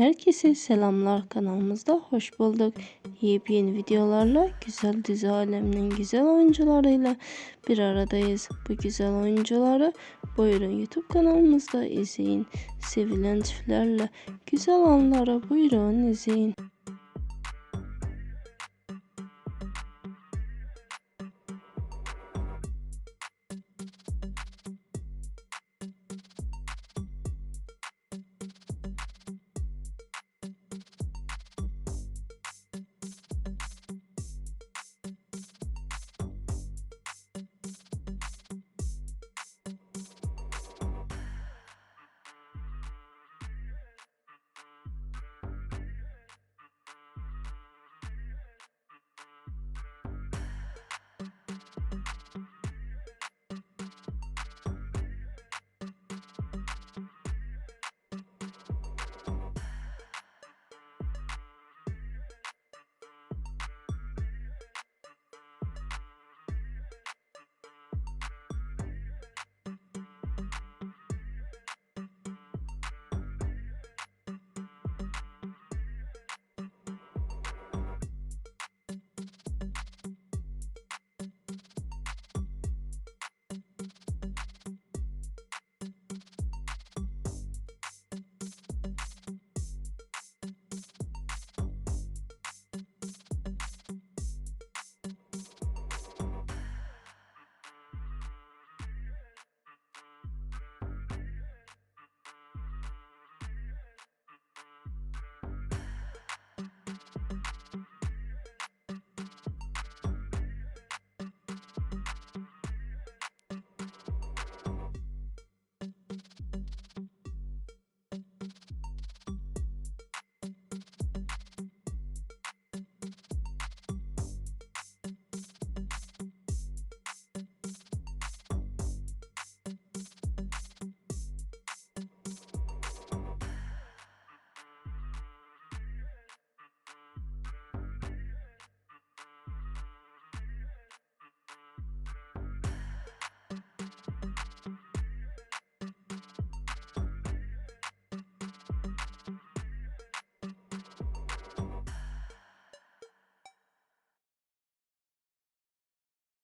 Herkese selamlar kanalımızda hoş bulduk. Yepyeni videolarla güzel dizi aleminin güzel oyuncularıyla bir aradayız. Bu güzel oyuncuları buyurun YouTube kanalımızda izleyin. Sevilen çiftlerle güzel anları buyurun izleyin.